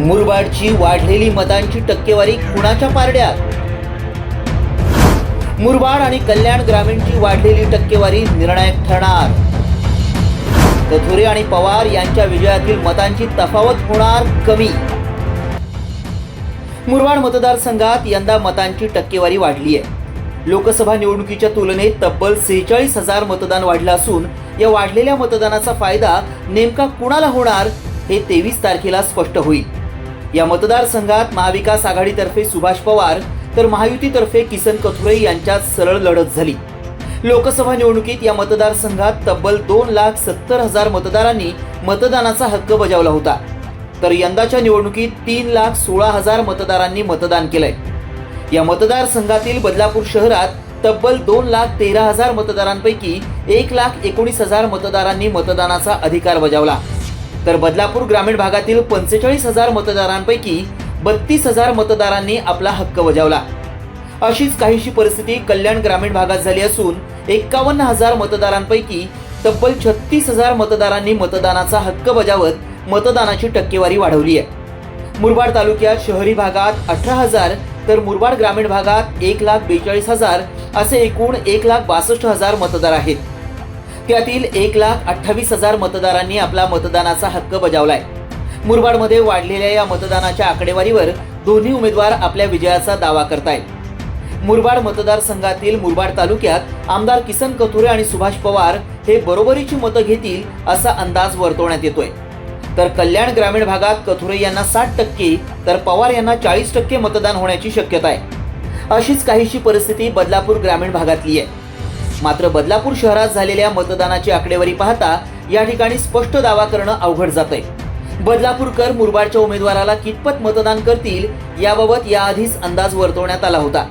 मुरबाडची वाढलेली मतांची टक्केवारी कुणाच्या पारड्यात. मुरबाड आणि कल्याण ग्रामीणची वाढलेली टक्केवारी निर्णायक ठरणार. कथोरे आणि पवार यांच्या विजयातील मतांची तफावत होणार कमी. मुरबाड मतदारसंघात यंदा मतांची टक्केवारी वाढली आहे. लोकसभा निवडणुकीच्या तुलनेत तब्बल सेहेचाळीस हजार मतदान वाढलं असून या वाढलेल्या मतदानाचा फायदा नेमका कुणाला होणार हे तेवीस तारखेला स्पष्ट होईल. या मतदारसंघात महाविकास आघाडीतर्फे सुभाष पवार तर महायुतीतर्फे किसन कथुरे यांच्यात सरळ लढत झाली. लोकसभा निवडणुकीत या मतदारसंघात तब्बल दोन लाख सत्तर हजार मतदारांनी मतदानाचा हक्क बजावला होता. तर यंदाच्या निवडणुकीत तीन लाख सोळा हजार मतदारांनी मतदान केलंय. या मतदारसंघातील बदलापूर शहरात तब्बल दोन लाख तेरा हजार मतदारांपैकी एक लाख एकोणीस हजार मतदारांनी मतदानाचा अधिकार बजावला. तर बदलापूर ग्रामीण भागातील पंचेचाळीस हजार मतदारांपैकी बत्तीस हजार मतदारांनी आपला हक्क बजावला. अशीच काहीशी परिस्थिती कल्याण ग्रामीण भागात झाली असून एक्कावन्न हजार मतदारांपैकी तब्बल छत्तीस हजार मतदारांनी मतदानाचा हक्क बजावत मतदानाची टक्केवारी वाढवली आहे. मुरबाड तालुक्यात शहरी भागात अठरा हजार तर मुरबाड ग्रामीण भागात एक लाख बेचाळीस हजार असे एकूण एक लाख बासष्ट हजार मतदार आहेत. त्यातील एक लाख अठ्ठावीस हजार मतदारांनी आपला मतदानाचा हक्क बजावलाय. मुरबाडमध्ये वाढलेल्या या मतदानाच्या आकडेवारीवर दोन्ही उमेदवार आपल्या विजयाचा दावा करतायत. मुरबाड मतदारसंघातील मुरबाड तालुक्यात आमदार किसन कथुरे आणि सुभाष पवार हे बरोबरीची मतं घेतील असा अंदाज वर्तवण्यात येतोय. तर कल्याण ग्रामीण भागात कथुरे यांना साठ टक्के तर पवार यांना चाळीस टक्के मतदान होण्याची शक्यता आहे. अशीच काहीशी परिस्थिती बदलापूर ग्रामीण भागातली आहे. मात्र बदलापूर शहरात झालेल्या मतदानाची आकडेवारी पाहता या ठिकाणी स्पष्ट दावा करणं अवघड जात आहे बदलापूरकर मुरबाडच्या उमेदवाराला कितपत मतदान करतील याबाबत याआधीच अंदाज वर्तवण्यात आला होता.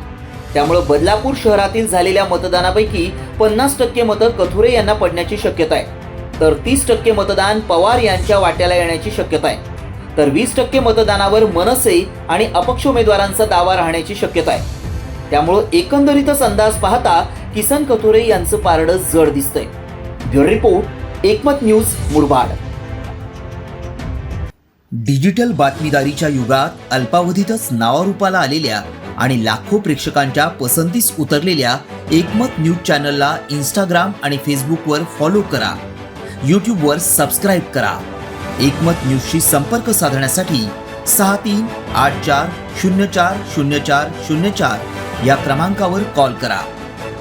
त्यामुळे बदलापूर शहरातील झालेल्या मतदानापैकी पन्नास टक्के मतं कथुरे यांना पडण्याची शक्यता आहे. तर तीस टक्के मतदान पवार यांच्या वाट्याला येण्याची शक्यता आहे. तर वीस टक्के मतदानावर मनसे आणि अपक्ष उमेदवारांचा दावा राहण्याची शक्यता आहे. त्यामुळं एकंदरीतच अंदाज पाहता किसन कथोरे यांचं पारडं जड दिसतंय. Bureau report Ekmat news Murbad. Digital बातमीदारीच्या युगात अल्पावधीतच नावारूपाला आलेल्या आणि लाखो प्रेक्षकांच्या पसंतीस उतरलेल्या एकमत न्यूज चॅनलला इंस्टाग्राम आणि फेसबुकवर फॉलो करा. यूट्यूबवर सबस्क्राईब करा. एकमत न्यूजशी संपर्क साधण्यासाठी सहा तीन आठ चार शून्य चार शून्य चार शून्य चार या क्रमांकावर कॉल करा.